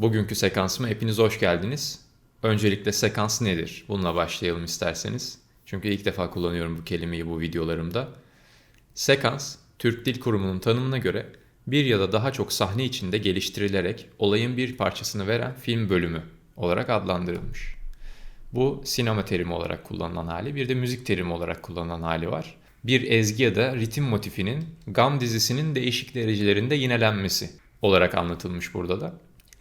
Bugünkü sekansıma hepiniz hoş geldiniz. Öncelikle sekans nedir? Bununla başlayalım isterseniz. Çünkü ilk defa kullanıyorum bu kelimeyi bu videolarımda. Sekans, Türk Dil Kurumu'nun tanımına göre bir ya da daha çok sahne içinde geliştirilerek olayın bir parçasını veren film bölümü olarak adlandırılmış. Bu sinema terimi olarak kullanılan hali, bir de müzik terimi olarak kullanılan hali var. Bir ezgi ya da ritim motifinin Gam dizisinin değişik derecelerinde yinelenmesi olarak anlatılmış burada da.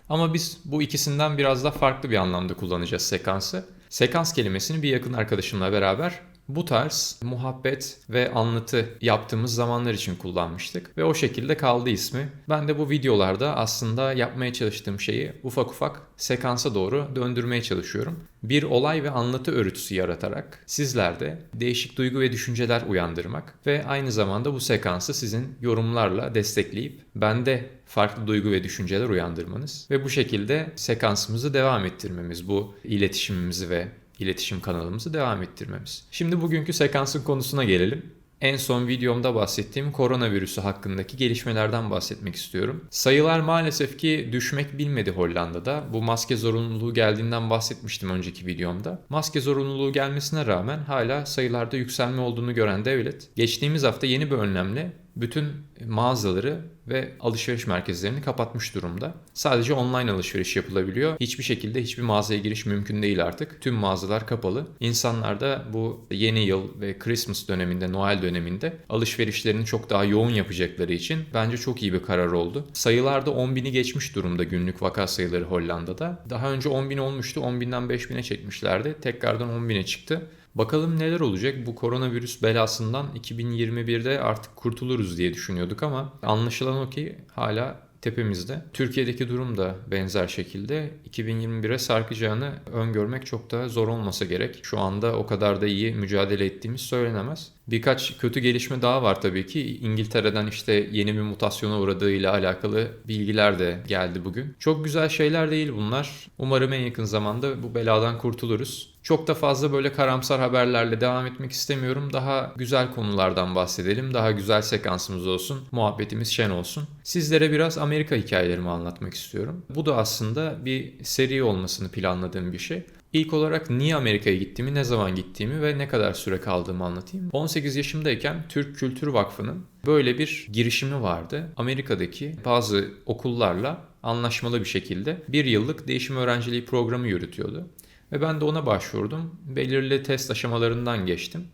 Ama biz bu ikisinden biraz da farklı bir anlamda kullanacağız sekansı. Sekans kelimesini bir yakın arkadaşımla beraber bu tarz muhabbet ve anlatı yaptığımız zamanlar için kullanmıştık ve o şekilde kaldı ismi. Ben de bu videolarda aslında yapmaya çalıştığım şeyi ufak ufak sekansa doğru döndürmeye çalışıyorum. Bir olay ve anlatı örüntüsü yaratarak sizlerde değişik duygu ve düşünceler uyandırmak ve aynı zamanda bu sekansı sizin yorumlarla destekleyip bende farklı duygu ve düşünceler uyandırmanız ve bu şekilde sekansımızı devam ettirmemiz, bu iletişimimizi ve iletişim kanalımızı devam ettirmemiz. Şimdi bugünkü sekansın konusuna gelelim. En son videomda bahsettiğim koronavirüsü hakkındaki gelişmelerden bahsetmek istiyorum. Sayılar maalesef ki düşmek bilmedi Hollanda'da. Bu maske zorunluluğu geldiğinden bahsetmiştim önceki videomda. Maske zorunluluğu gelmesine rağmen hala sayılarda yükselme olduğunu gören devlet geçtiğimiz hafta yeni bir önlemle bütün mağazaları ve alışveriş merkezlerini kapatmış durumda. Sadece online alışveriş yapılabiliyor. Hiçbir şekilde hiçbir mağazaya giriş mümkün değil artık. Tüm mağazalar kapalı. İnsanlar da bu yeni yıl ve Christmas döneminde, Noel döneminde alışverişlerini çok daha yoğun yapacakları için bence çok iyi bir karar oldu. Sayılarda 10 bini geçmiş durumda günlük vaka sayıları Hollanda'da. Daha önce 10 bin olmuştu. 10 binden 5 bine çekmişlerdi. Tekrardan 10 bine çıktı. Bakalım neler olacak bu koronavirüs belasından 2021'de artık kurtuluruz diye düşünüyorduk ama anlaşılan o ki hala tepemizde. Türkiye'deki durum da benzer şekilde 2021'e sarkacağını öngörmek çok da zor olmasa gerek. Şu anda o kadar da iyi mücadele ettiğimiz söylenemez. Birkaç kötü gelişme daha var tabii ki. İngiltere'den işte yeni bir mutasyona uğradığıyla alakalı bilgiler de geldi bugün. Çok güzel şeyler değil bunlar. Umarım en yakın zamanda bu beladan kurtuluruz. Çok da fazla böyle karamsar haberlerle devam etmek istemiyorum. Daha güzel konulardan bahsedelim. Daha güzel sekansımız olsun. Muhabbetimiz şen olsun. Sizlere biraz Amerika hikayelerimi anlatmak istiyorum. Bu da aslında bir seri olmasını planladığım bir şey. İlk olarak niye Amerika'ya gittiğimi, ne zaman gittiğimi ve ne kadar süre kaldığımı anlatayım. 18 yaşımdayken Türk Kültür Vakfı'nın böyle bir girişimi vardı. Amerika'daki bazı okullarla anlaşmalı bir şekilde bir yıllık değişim öğrenciliği programı yürütüyordu. Ve ben de ona başvurdum. Belirli test aşamalarından geçtim.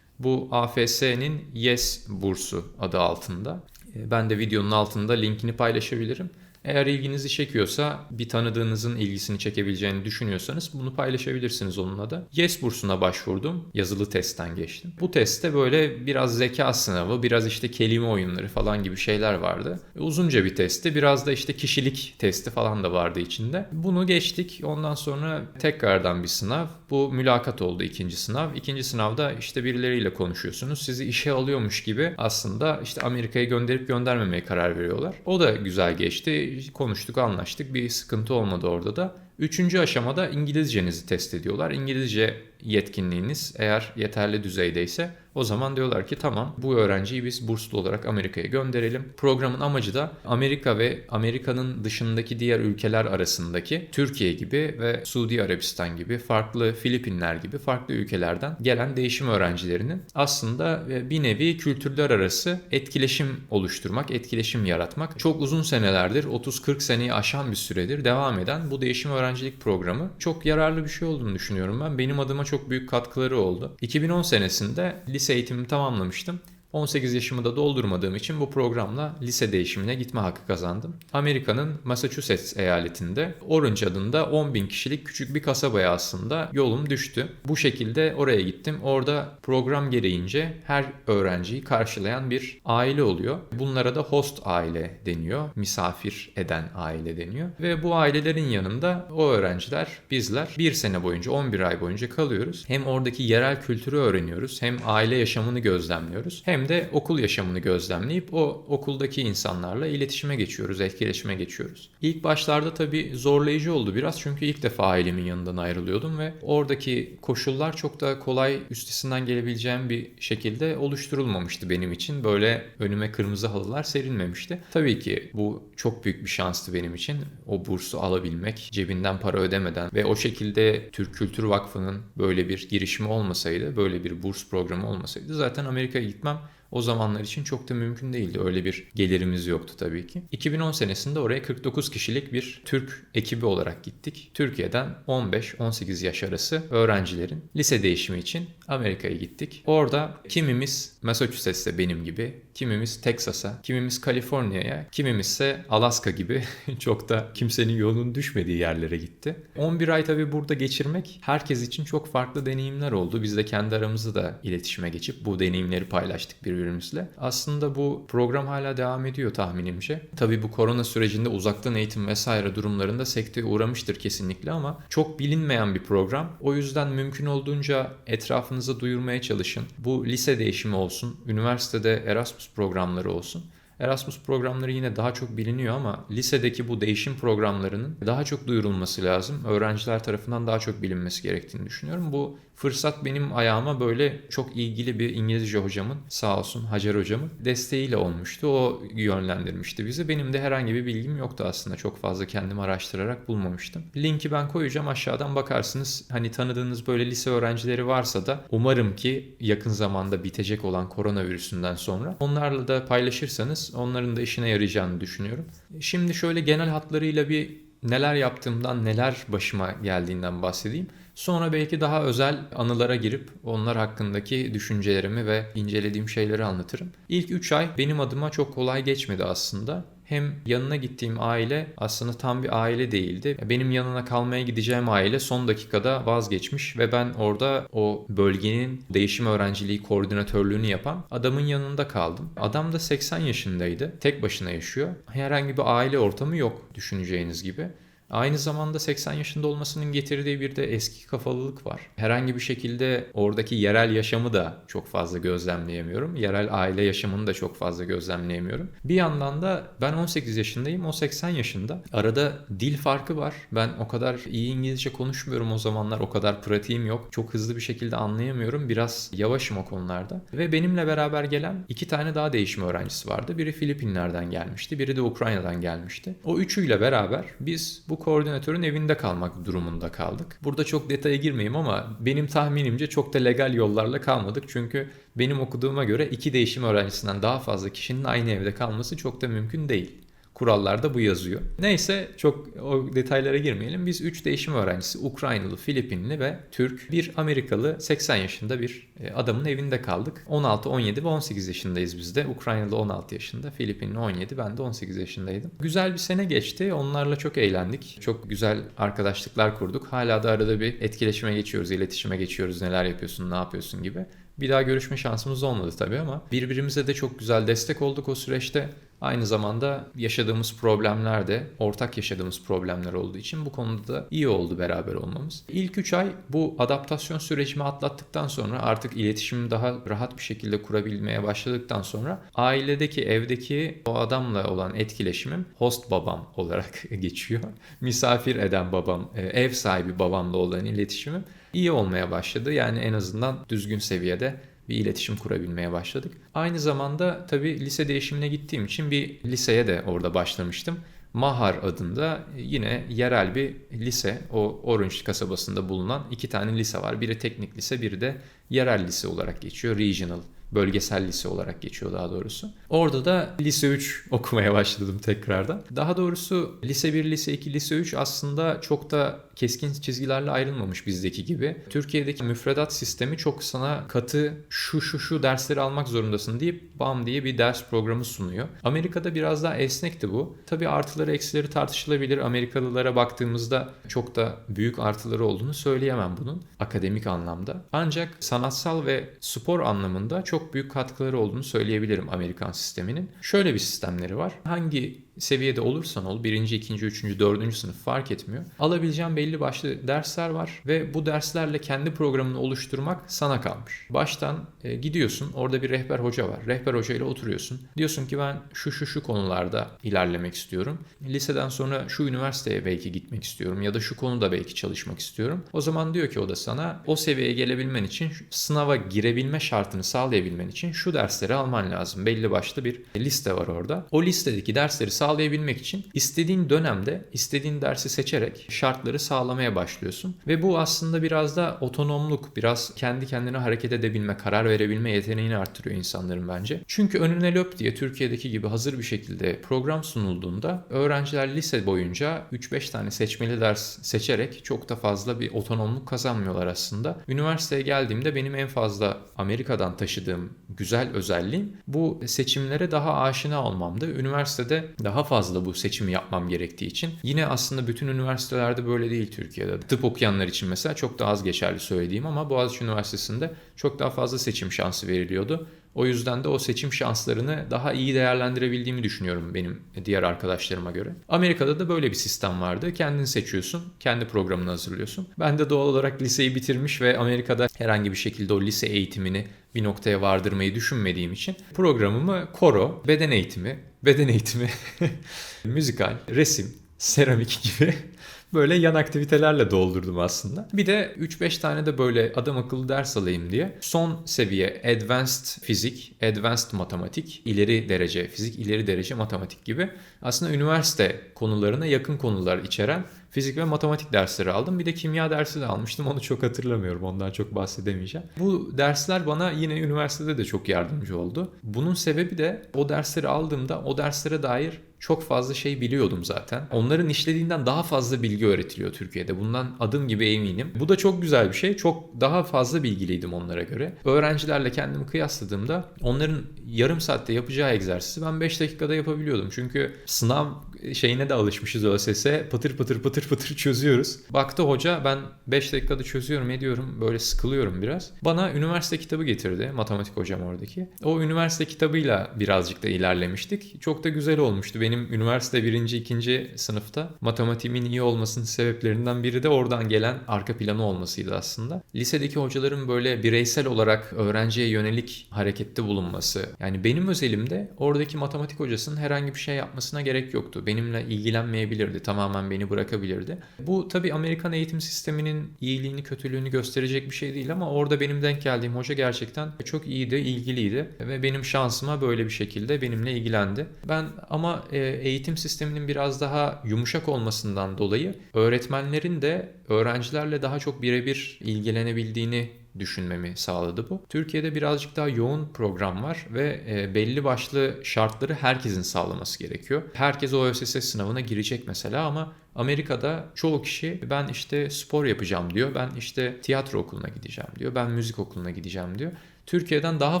Bu AFS'nin YES bursu adı altında. Ben de videonun altında linkini paylaşabilirim. Eğer ilginizi çekiyorsa bir tanıdığınızın ilgisini çekebileceğini düşünüyorsanız bunu paylaşabilirsiniz onunla da. YES bursuna başvurdum. Yazılı testten geçtim. Bu testte böyle biraz zeka sınavı, biraz işte kelime oyunları falan gibi şeyler vardı. Uzunca bir testti. Biraz da işte kişilik testi falan da vardı içinde. Bunu geçtik. Ondan sonra tekrardan bir sınav. Bu mülakat oldu ikinci sınav. İkinci sınavda işte birileriyle konuşuyorsunuz. Sizi işe alıyormuş gibi aslında işte Amerika'ya gönderip göndermemeye karar veriyorlar. O da güzel geçti konuştuk, anlaştık. Bir sıkıntı olmadı orada da. Üçüncü aşamada İngilizcenizi test ediyorlar. İngilizce yetkinliğiniz eğer yeterli düzeydeyse o zaman diyorlar ki tamam bu öğrenciyi biz burslu olarak Amerika'ya gönderelim. Programın amacı da Amerika ve Amerika'nın dışındaki diğer ülkeler arasındaki Türkiye gibi ve Suudi Arabistan gibi farklı Filipinler gibi farklı ülkelerden gelen değişim öğrencilerinin aslında bir nevi kültürler arası etkileşim oluşturmak, etkileşim yaratmak. Çok uzun senelerdir 30-40 seneyi aşan bir süredir devam eden bu değişim öğrencilik programı çok yararlı bir şey olduğunu düşünüyorum ben. Benim adıma çok büyük katkıları oldu. 2010 senesinde lise eğitimimi tamamlamıştım. 18 yaşımı da doldurmadığım için bu programla lise değişimine gitme hakkı kazandım. Amerika'nın Massachusetts eyaletinde Orange adında 10 bin kişilik küçük bir kasabaya aslında yolum düştü. Bu şekilde oraya gittim. Orada program gereğince her öğrenciyi karşılayan bir aile oluyor. Bunlara da host aile deniyor. Misafir eden aile deniyor. Ve bu ailelerin yanında o öğrenciler, bizler bir sene boyunca 11 ay boyunca kalıyoruz. Hem oradaki yerel kültürü öğreniyoruz hem aile yaşamını gözlemliyoruz hem hem de okul yaşamını gözlemleyip o okuldaki insanlarla iletişime geçiyoruz, etkileşime geçiyoruz. İlk başlarda tabii zorlayıcı oldu biraz çünkü ilk defa ailemin yanından ayrılıyordum ve oradaki koşullar çok da kolay üstesinden gelebileceğim bir şekilde oluşturulmamıştı benim için. Böyle önüme kırmızı halılar serilmemişti. Tabii ki bu çok büyük bir şanstı benim için. O bursu alabilmek, cebinden para ödemeden ve o şekilde Türk Kültür Vakfı'nın böyle bir girişimi olmasaydı, böyle bir burs programı olmasaydı zaten Amerika'ya gitmem o zamanlar için çok da mümkün değildi. Öyle bir gelirimiz yoktu tabii ki. 2010 senesinde oraya 49 kişilik bir Türk ekibi olarak gittik. Türkiye'den 15-18 yaş arası öğrencilerin lise değişimi için Amerika'ya gittik. Orada kimimiz Massachusetts'te benim gibi, kimimiz Texas'a, kimimiz Kaliforniya'ya, kimimiz ise Alaska gibi çok da kimsenin yolunun düşmediği yerlere gitti. 11 ay tabii burada geçirmek herkes için çok farklı deneyimler oldu. Biz de kendi aramızda da iletişime geçip bu deneyimleri paylaştık birbirimizle. Aslında bu program hala devam ediyor tahminimce. Tabii bu korona sürecinde uzaktan eğitim vesaire durumlarında sekteye uğramıştır kesinlikle ama çok bilinmeyen bir program. O yüzden mümkün olduğunca etrafınıza duyurmaya çalışın. Bu lise değişimi olsun, üniversitede Erasmus programları olsun. Erasmus programları yine daha çok biliniyor ama lisedeki bu değişim programlarının daha çok duyurulması lazım. Öğrenciler tarafından daha çok bilinmesi gerektiğini düşünüyorum. Bu fırsat benim ayağıma böyle çok ilgili bir İngilizce hocamın sağ olsun Hacer hocamın desteğiyle olmuştu. O yönlendirmişti bizi. Benim de herhangi bir bilgim yoktu aslında. Çok fazla kendimi araştırarak bulmamıştım. Linki ben koyacağım aşağıdan bakarsınız. Hani tanıdığınız böyle lise öğrencileri varsa da umarım ki yakın zamanda bitecek olan koronavirüsünden sonra onlarla da paylaşırsanız onların da işine yarayacağını düşünüyorum. Şimdi şöyle genel hatlarıyla bir neler yaptığımdan, neler başıma geldiğinden bahsedeyim. Sonra belki daha özel anılara girip onlar hakkındaki düşüncelerimi ve incelediğim şeyleri anlatırım. İlk 3 ay benim adıma çok kolay geçmedi aslında. Hem yanına gittiğim aile aslında tam bir aile değildi. Benim yanına kalmaya gideceğim aile son dakikada vazgeçmiş ve ben orada o bölgenin değişim öğrenciliği koordinatörlüğünü yapan adamın yanında kaldım. Adam da 80 yaşındaydı. Tek başına yaşıyor. Herhangi bir aile ortamı yok düşüneceğiniz gibi. Aynı zamanda 80 yaşında olmasının getirdiği bir de eski kafalılık var. Herhangi bir şekilde oradaki yerel yaşamı da çok fazla gözlemleyemiyorum. Yerel aile yaşamını da çok fazla gözlemleyemiyorum. Bir yandan da ben 18 yaşındayım, o 80 yaşında. Arada dil farkı var. Ben o kadar iyi İngilizce konuşmuyorum o zamanlar. O kadar pratiğim yok. Çok hızlı bir şekilde anlayamıyorum. Biraz yavaşım o konularda. Ve benimle beraber gelen iki tane daha değişim öğrencisi vardı. Biri Filipinler'den gelmişti, biri de Ukrayna'dan gelmişti. O üçüyle beraber biz bu koordinatörün evinde kalmak durumunda kaldık. Burada çok detaya girmeyeyim ama benim tahminimce çok da legal yollarla kalmadık. Çünkü benim okuduğuma göre iki değişim öğrencisinden daha fazla kişinin aynı evde kalması çok da mümkün değil. Kurallarda bu yazıyor. Neyse çok o detaylara girmeyelim. Biz 3 değişim öğrencisi Ukraynalı, Filipinli ve Türk bir Amerikalı 80 yaşında bir e, adamın evinde kaldık. 16, 17 ve 18 yaşındayız biz de. Ukraynalı 16 yaşında, Filipinli 17, ben de 18 yaşındaydım. Güzel bir sene geçti. Onlarla çok eğlendik. Çok güzel arkadaşlıklar kurduk. Hala da arada bir etkileşime geçiyoruz, iletişime geçiyoruz. Neler yapıyorsun, ne yapıyorsun gibi. Bir daha görüşme şansımız olmadı tabii ama birbirimize de çok güzel destek olduk o süreçte. Aynı zamanda yaşadığımız problemler de ortak yaşadığımız problemler olduğu için bu konuda da iyi oldu beraber olmamız. İlk 3 ay bu adaptasyon sürecimi atlattıktan sonra artık iletişimi daha rahat bir şekilde kurabilmeye başladıktan sonra ailedeki evdeki o adamla olan etkileşimim host babam olarak geçiyor. Misafir eden babam, e, ev sahibi babamla olan iletişimim iyi olmaya başladı. Yani en azından düzgün seviyede bir iletişim kurabilmeye başladık. Aynı zamanda tabii lise değişimine gittiğim için bir liseye de orada başlamıştım. Mahar adında yine yerel bir lise, o Orange kasabasında bulunan iki tane lise var. Biri teknik lise, biri de yerel lise olarak geçiyor. Regional bölgesel lise olarak geçiyor daha doğrusu. Orada da lise 3 okumaya başladım tekrardan. Daha doğrusu lise 1, lise 2, lise 3 aslında çok da keskin çizgilerle ayrılmamış bizdeki gibi. Türkiye'deki müfredat sistemi çok sana katı şu şu şu dersleri almak zorundasın deyip bam diye bir ders programı sunuyor. Amerika'da biraz daha esnekti bu. Tabi artıları eksileri tartışılabilir. Amerikalılara baktığımızda çok da büyük artıları olduğunu söyleyemem bunun akademik anlamda. Ancak sanatsal ve spor anlamında çok büyük katkıları olduğunu söyleyebilirim Amerikan sisteminin. Şöyle bir sistemleri var. Hangi seviyede olursan ol, birinci, ikinci, üçüncü, dördüncü sınıf fark etmiyor. Alabileceğin belli başlı dersler var ve bu derslerle kendi programını oluşturmak sana kalmış. Baştan e, gidiyorsun, orada bir rehber hoca var. Rehber hoca ile oturuyorsun. Diyorsun ki ben şu şu şu konularda ilerlemek istiyorum. Liseden sonra şu üniversiteye belki gitmek istiyorum ya da şu konuda belki çalışmak istiyorum. O zaman diyor ki o da sana o seviyeye gelebilmen için sınava girebilme şartını sağlayabilmen için şu dersleri alman lazım. Belli başlı bir liste var orada. O listedeki dersleri sağlayabilmek için istediğin dönemde istediğin dersi seçerek şartları sağlamaya başlıyorsun. Ve bu aslında biraz da otonomluk, biraz kendi kendine hareket edebilme, karar verebilme yeteneğini arttırıyor insanların bence. Çünkü önüne löp diye Türkiye'deki gibi hazır bir şekilde program sunulduğunda öğrenciler lise boyunca 3-5 tane seçmeli ders seçerek çok da fazla bir otonomluk kazanmıyorlar aslında. Üniversiteye geldiğimde benim en fazla Amerika'dan taşıdığım güzel özelliğim bu seçimlere daha aşina olmamdı. Üniversitede daha fazla bu seçimi yapmam gerektiği için. Yine aslında bütün üniversitelerde böyle değil Türkiye'de. Tıp okuyanlar için mesela çok daha az geçerli söylediğim ama Boğaziçi Üniversitesi'nde çok daha fazla seçim şansı veriliyordu. O yüzden de o seçim şanslarını daha iyi değerlendirebildiğimi düşünüyorum benim diğer arkadaşlarıma göre. Amerika'da da böyle bir sistem vardı. Kendini seçiyorsun, kendi programını hazırlıyorsun. Ben de doğal olarak liseyi bitirmiş ve Amerika'da herhangi bir şekilde o lise eğitimini bir noktaya vardırmayı düşünmediğim için programımı koro, beden eğitimi, beden eğitimi, müzikal, resim, seramik gibi böyle yan aktivitelerle doldurdum aslında. Bir de 3-5 tane de böyle adam akıllı ders alayım diye son seviye advanced fizik, advanced matematik, ileri derece fizik, ileri derece matematik gibi aslında üniversite konularına yakın konular içeren fizik ve matematik dersleri aldım. Bir de kimya dersi de almıştım. Onu çok hatırlamıyorum. Ondan çok bahsedemeyeceğim. Bu dersler bana yine üniversitede de çok yardımcı oldu. Bunun sebebi de o dersleri aldığımda o derslere dair çok fazla şey biliyordum zaten. Onların işlediğinden daha fazla bilgi öğretiliyor Türkiye'de. Bundan adım gibi eminim. Bu da çok güzel bir şey. Çok daha fazla bilgiliydim onlara göre. Öğrencilerle kendimi kıyasladığımda onların yarım saatte yapacağı egzersizi ben 5 dakikada yapabiliyordum. Çünkü sınav şeyine de alışmışız ÖSS. Patır patır patır patır çözüyoruz. Baktı hoca ben 5 dakikada çözüyorum ediyorum böyle sıkılıyorum biraz. Bana üniversite kitabı getirdi matematik hocam oradaki. O üniversite kitabıyla birazcık da ilerlemiştik. Çok da güzel olmuştu. Benim üniversite birinci ikinci sınıfta matematiğimin iyi olmasının sebeplerinden biri de oradan gelen arka planı olmasıydı aslında. Lisedeki hocaların böyle bireysel olarak öğrenciye yönelik harekette bulunması. Yani benim özelimde oradaki matematik hocasının herhangi bir şey yapmasına gerek yoktu benimle ilgilenmeyebilirdi. Tamamen beni bırakabilirdi. Bu tabii Amerikan eğitim sisteminin iyiliğini kötülüğünü gösterecek bir şey değil ama orada benim denk geldiğim hoca gerçekten çok iyiydi, ilgiliydi ve benim şansıma böyle bir şekilde benimle ilgilendi. Ben ama e, eğitim sisteminin biraz daha yumuşak olmasından dolayı öğretmenlerin de öğrencilerle daha çok birebir ilgilenebildiğini düşünmemi sağladı bu. Türkiye'de birazcık daha yoğun program var ve e, belli başlı şartları herkesin sağlaması gerekiyor. Herkes o ÖSS sınavına girecek mesela ama Amerika'da çoğu kişi ben işte spor yapacağım diyor. Ben işte tiyatro okuluna gideceğim diyor. Ben müzik okuluna gideceğim diyor. Türkiye'den daha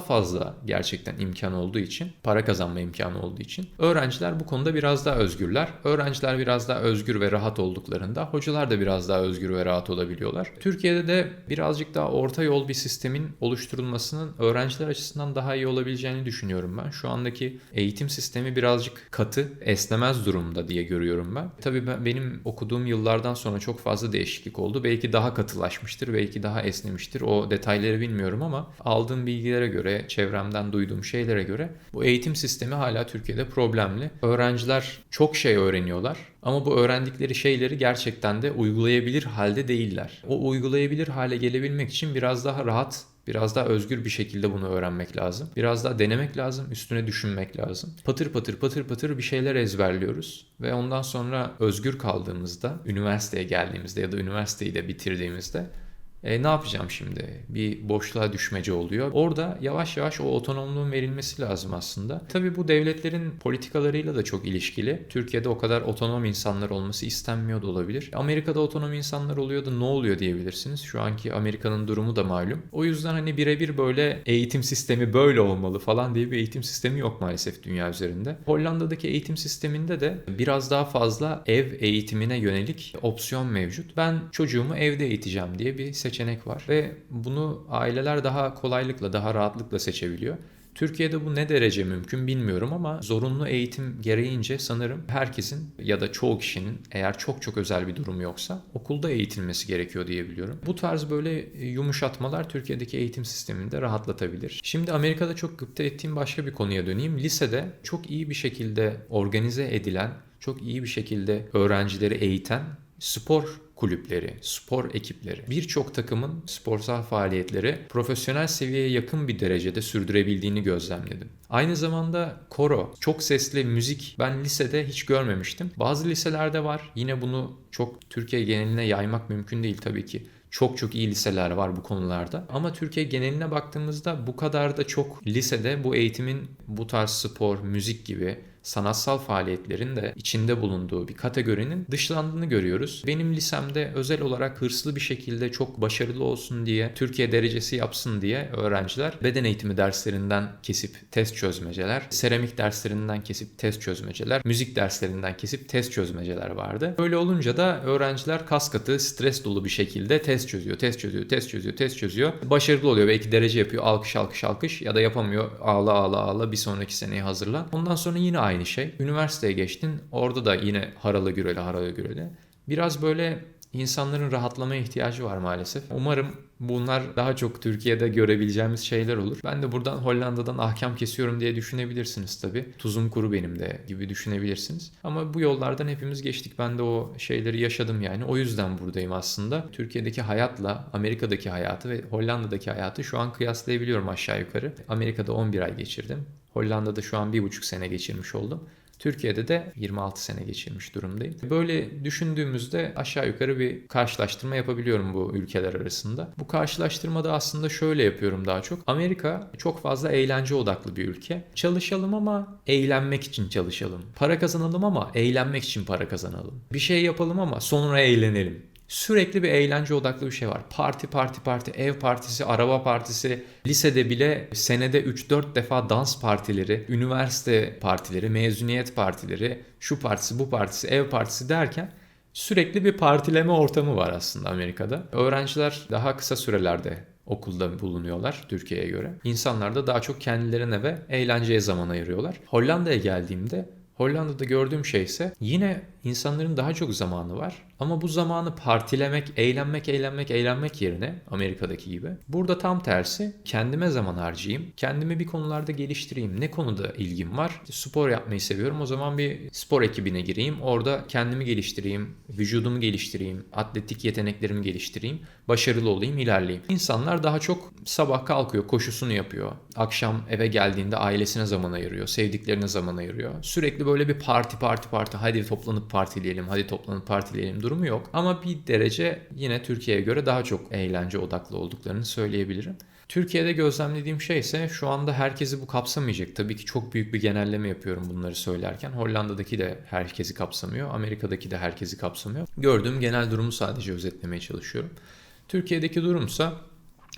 fazla gerçekten imkan olduğu için, para kazanma imkanı olduğu için öğrenciler bu konuda biraz daha özgürler. Öğrenciler biraz daha özgür ve rahat olduklarında hocalar da biraz daha özgür ve rahat olabiliyorlar. Türkiye'de de birazcık daha orta yol bir sistemin oluşturulmasının öğrenciler açısından daha iyi olabileceğini düşünüyorum ben. Şu andaki eğitim sistemi birazcık katı, esnemez durumda diye görüyorum ben. Tabii ben, benim okuduğum yıllardan sonra çok fazla değişiklik oldu. Belki daha katılaşmıştır, belki daha esnemiştir. O detayları bilmiyorum ama aldığım aldığım bilgilere göre, çevremden duyduğum şeylere göre bu eğitim sistemi hala Türkiye'de problemli. Öğrenciler çok şey öğreniyorlar ama bu öğrendikleri şeyleri gerçekten de uygulayabilir halde değiller. O uygulayabilir hale gelebilmek için biraz daha rahat Biraz daha özgür bir şekilde bunu öğrenmek lazım. Biraz daha denemek lazım, üstüne düşünmek lazım. Patır patır patır patır bir şeyler ezberliyoruz ve ondan sonra özgür kaldığımızda, üniversiteye geldiğimizde ya da üniversiteyi de bitirdiğimizde e, ne yapacağım şimdi? Bir boşluğa düşmece oluyor. Orada yavaş yavaş o otonomluğun verilmesi lazım aslında. Tabii bu devletlerin politikalarıyla da çok ilişkili. Türkiye'de o kadar otonom insanlar olması istenmiyor da olabilir. Amerika'da otonom insanlar oluyor da ne oluyor diyebilirsiniz. Şu anki Amerika'nın durumu da malum. O yüzden hani birebir böyle eğitim sistemi böyle olmalı falan diye bir eğitim sistemi yok maalesef dünya üzerinde. Hollanda'daki eğitim sisteminde de biraz daha fazla ev eğitimine yönelik opsiyon mevcut. Ben çocuğumu evde eğiteceğim diye bir seçenek var ve bunu aileler daha kolaylıkla, daha rahatlıkla seçebiliyor. Türkiye'de bu ne derece mümkün bilmiyorum ama zorunlu eğitim gereğince sanırım herkesin ya da çoğu kişinin eğer çok çok özel bir durum yoksa okulda eğitilmesi gerekiyor diyebiliyorum. Bu tarz böyle yumuşatmalar Türkiye'deki eğitim sisteminde rahatlatabilir. Şimdi Amerika'da çok gıpta ettiğim başka bir konuya döneyim. Lisede çok iyi bir şekilde organize edilen, çok iyi bir şekilde öğrencileri eğiten spor kulüpleri, spor ekipleri, birçok takımın sporsal faaliyetleri profesyonel seviyeye yakın bir derecede sürdürebildiğini gözlemledim. Aynı zamanda koro, çok sesli müzik ben lisede hiç görmemiştim. Bazı liselerde var. Yine bunu çok Türkiye geneline yaymak mümkün değil tabii ki. Çok çok iyi liseler var bu konularda. Ama Türkiye geneline baktığımızda bu kadar da çok lisede bu eğitimin bu tarz spor, müzik gibi sanatsal faaliyetlerin de içinde bulunduğu bir kategorinin dışlandığını görüyoruz. Benim lisemde özel olarak hırslı bir şekilde çok başarılı olsun diye, Türkiye derecesi yapsın diye öğrenciler beden eğitimi derslerinden kesip test çözmeceler, seramik derslerinden kesip test çözmeceler, müzik derslerinden kesip test çözmeceler vardı. Böyle olunca da öğrenciler kas katı, stres dolu bir şekilde test çözüyor, test çözüyor, test çözüyor, test çözüyor. Başarılı oluyor. Belki derece yapıyor. Alkış alkış alkış ya da yapamıyor. Ağla ağla ağla bir sonraki seneye hazırlan. Ondan sonra yine aynı şey. Üniversiteye geçtin. Orada da yine haralı güreli haralı güreli. Biraz böyle insanların rahatlamaya ihtiyacı var maalesef. Umarım bunlar daha çok Türkiye'de görebileceğimiz şeyler olur. Ben de buradan Hollanda'dan ahkam kesiyorum diye düşünebilirsiniz tabii. Tuzum kuru benim de gibi düşünebilirsiniz. Ama bu yollardan hepimiz geçtik. Ben de o şeyleri yaşadım yani. O yüzden buradayım aslında. Türkiye'deki hayatla Amerika'daki hayatı ve Hollanda'daki hayatı şu an kıyaslayabiliyorum aşağı yukarı. Amerika'da 11 ay geçirdim. Hollanda'da şu an bir buçuk sene geçirmiş oldum. Türkiye'de de 26 sene geçirmiş durumdayım. Böyle düşündüğümüzde aşağı yukarı bir karşılaştırma yapabiliyorum bu ülkeler arasında. Bu karşılaştırmada aslında şöyle yapıyorum daha çok. Amerika çok fazla eğlence odaklı bir ülke. Çalışalım ama eğlenmek için çalışalım. Para kazanalım ama eğlenmek için para kazanalım. Bir şey yapalım ama sonra eğlenelim. Sürekli bir eğlence odaklı bir şey var. Parti parti parti, ev partisi, araba partisi, lisede bile senede 3-4 defa dans partileri, üniversite partileri, mezuniyet partileri, şu partisi, bu partisi, ev partisi derken sürekli bir partileme ortamı var aslında Amerika'da. Öğrenciler daha kısa sürelerde okulda bulunuyorlar Türkiye'ye göre. İnsanlar da daha çok kendilerine ve eğlenceye zaman ayırıyorlar. Hollanda'ya geldiğimde Hollanda'da gördüğüm şey ise yine insanların daha çok zamanı var. Ama bu zamanı partilemek, eğlenmek, eğlenmek, eğlenmek yerine Amerika'daki gibi. Burada tam tersi kendime zaman harcayayım. Kendimi bir konularda geliştireyim. Ne konuda ilgim var? Spor yapmayı seviyorum. O zaman bir spor ekibine gireyim. Orada kendimi geliştireyim. Vücudumu geliştireyim. Atletik yeteneklerimi geliştireyim. Başarılı olayım, ilerleyeyim. İnsanlar daha çok sabah kalkıyor, koşusunu yapıyor. Akşam eve geldiğinde ailesine zaman ayırıyor. Sevdiklerine zaman ayırıyor. Sürekli böyle bir parti parti parti. Hadi toplanıp partileyelim, hadi toplanıp partileyelim durumu yok. Ama bir derece yine Türkiye'ye göre daha çok eğlence odaklı olduklarını söyleyebilirim. Türkiye'de gözlemlediğim şey ise şu anda herkesi bu kapsamayacak. Tabii ki çok büyük bir genelleme yapıyorum bunları söylerken. Hollanda'daki de herkesi kapsamıyor. Amerika'daki de herkesi kapsamıyor. Gördüğüm genel durumu sadece özetlemeye çalışıyorum. Türkiye'deki durumsa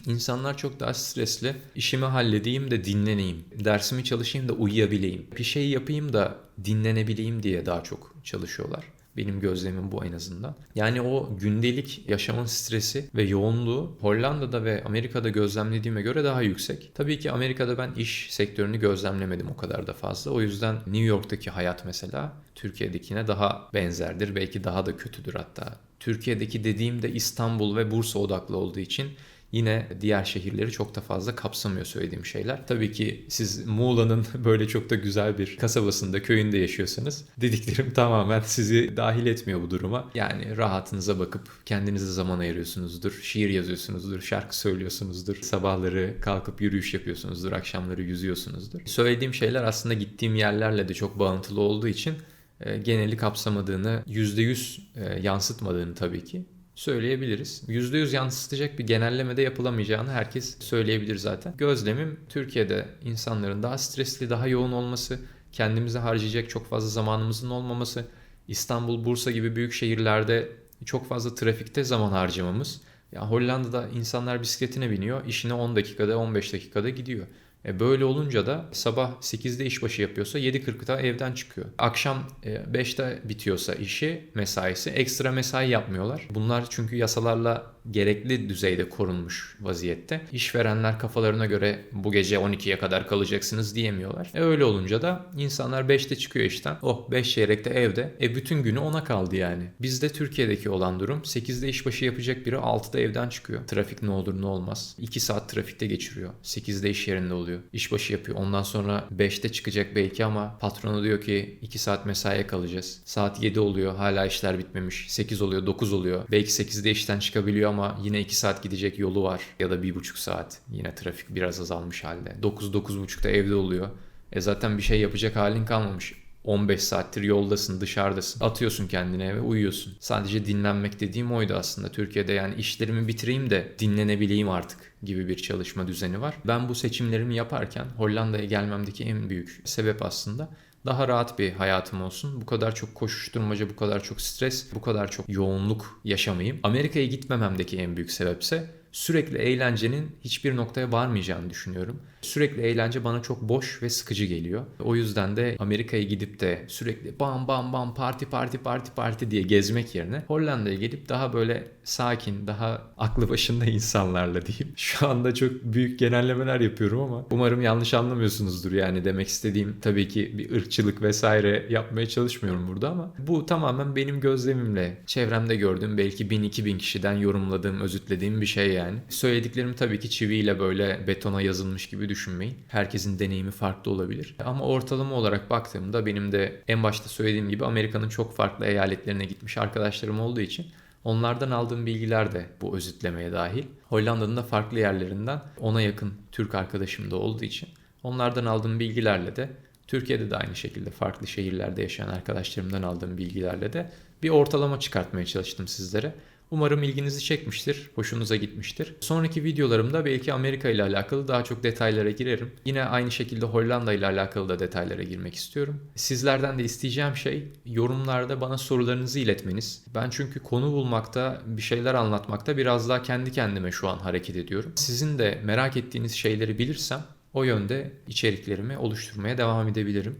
İnsanlar çok daha stresli. İşimi halledeyim de dinleneyim. Dersimi çalışayım da uyuyabileyim. Bir şey yapayım da dinlenebileyim diye daha çok çalışıyorlar. Benim gözlemim bu en azından. Yani o gündelik yaşamın stresi ve yoğunluğu Hollanda'da ve Amerika'da gözlemlediğime göre daha yüksek. Tabii ki Amerika'da ben iş sektörünü gözlemlemedim o kadar da fazla. O yüzden New York'taki hayat mesela Türkiye'dekine daha benzerdir. Belki daha da kötüdür hatta. Türkiye'deki dediğimde İstanbul ve Bursa odaklı olduğu için yine diğer şehirleri çok da fazla kapsamıyor söylediğim şeyler. Tabii ki siz Muğla'nın böyle çok da güzel bir kasabasında, köyünde yaşıyorsanız dediklerim tamamen sizi dahil etmiyor bu duruma. Yani rahatınıza bakıp kendinize zaman ayırıyorsunuzdur, şiir yazıyorsunuzdur, şarkı söylüyorsunuzdur, sabahları kalkıp yürüyüş yapıyorsunuzdur, akşamları yüzüyorsunuzdur. Söylediğim şeyler aslında gittiğim yerlerle de çok bağıntılı olduğu için e, geneli kapsamadığını, %100 e, yansıtmadığını tabii ki söyleyebiliriz. %100 yansıtacak bir genelleme de yapılamayacağını herkes söyleyebilir zaten. Gözlemim Türkiye'de insanların daha stresli, daha yoğun olması, kendimize harcayacak çok fazla zamanımızın olmaması, İstanbul, Bursa gibi büyük şehirlerde çok fazla trafikte zaman harcamamız. Ya Hollanda'da insanlar bisikletine biniyor, işine 10 dakikada, 15 dakikada gidiyor. E böyle olunca da sabah 8'de işbaşı yapıyorsa 7.40'da evden çıkıyor. Akşam e, 5'te bitiyorsa işi, mesaisi ekstra mesai yapmıyorlar. Bunlar çünkü yasalarla gerekli düzeyde korunmuş vaziyette. İşverenler kafalarına göre bu gece 12'ye kadar kalacaksınız diyemiyorlar. E öyle olunca da insanlar 5'te çıkıyor işten. Oh 5 çeyrekte evde. E bütün günü ona kaldı yani. Bizde Türkiye'deki olan durum 8'de işbaşı yapacak biri 6'da evden çıkıyor. Trafik ne olur ne olmaz. 2 saat trafikte geçiriyor. 8'de iş yerinde oluyor. İşbaşı yapıyor. Ondan sonra 5'te çıkacak belki ama patronu diyor ki 2 saat mesaiye kalacağız. Saat 7 oluyor. Hala işler bitmemiş. 8 oluyor, 9 oluyor. Belki 8'de işten çıkabiliyor ama yine 2 saat gidecek yolu var. Ya da 1,5 saat. Yine trafik biraz azalmış halde. 9-9.30'da evde oluyor. E zaten bir şey yapacak halin kalmamış. 15 saattir yoldasın, dışarıdasın. Atıyorsun kendine eve, uyuyorsun. Sadece dinlenmek dediğim oydu aslında. Türkiye'de yani işlerimi bitireyim de dinlenebileyim artık gibi bir çalışma düzeni var. Ben bu seçimlerimi yaparken Hollanda'ya gelmemdeki en büyük sebep aslında daha rahat bir hayatım olsun. Bu kadar çok koşuşturmaca, bu kadar çok stres, bu kadar çok yoğunluk yaşamayayım. Amerika'ya gitmememdeki en büyük sebepse sürekli eğlencenin hiçbir noktaya varmayacağını düşünüyorum. Sürekli eğlence bana çok boş ve sıkıcı geliyor. O yüzden de Amerika'ya gidip de sürekli bam bam bam parti parti parti parti diye gezmek yerine Hollanda'ya gelip daha böyle sakin, daha aklı başında insanlarla diyeyim. Şu anda çok büyük genellemeler yapıyorum ama umarım yanlış anlamıyorsunuzdur yani demek istediğim tabii ki bir ırkçılık vesaire yapmaya çalışmıyorum burada ama bu tamamen benim gözlemimle çevremde gördüğüm belki 1000-2000 kişiden yorumladığım, özütlediğim bir şey yani. Söylediklerim tabii ki çiviyle böyle betona yazılmış gibi düşünmeyin. Herkesin deneyimi farklı olabilir. Ama ortalama olarak baktığımda benim de en başta söylediğim gibi Amerika'nın çok farklı eyaletlerine gitmiş arkadaşlarım olduğu için onlardan aldığım bilgiler de bu özütlemeye dahil. Hollanda'nın da farklı yerlerinden ona yakın Türk arkadaşım da olduğu için onlardan aldığım bilgilerle de Türkiye'de de aynı şekilde farklı şehirlerde yaşayan arkadaşlarımdan aldığım bilgilerle de bir ortalama çıkartmaya çalıştım sizlere. Umarım ilginizi çekmiştir, hoşunuza gitmiştir. Sonraki videolarımda belki Amerika ile alakalı daha çok detaylara girerim. Yine aynı şekilde Hollanda ile alakalı da detaylara girmek istiyorum. Sizlerden de isteyeceğim şey yorumlarda bana sorularınızı iletmeniz. Ben çünkü konu bulmakta, bir şeyler anlatmakta biraz daha kendi kendime şu an hareket ediyorum. Sizin de merak ettiğiniz şeyleri bilirsem o yönde içeriklerimi oluşturmaya devam edebilirim.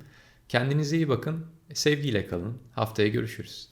Kendinize iyi bakın, sevgiyle kalın. Haftaya görüşürüz.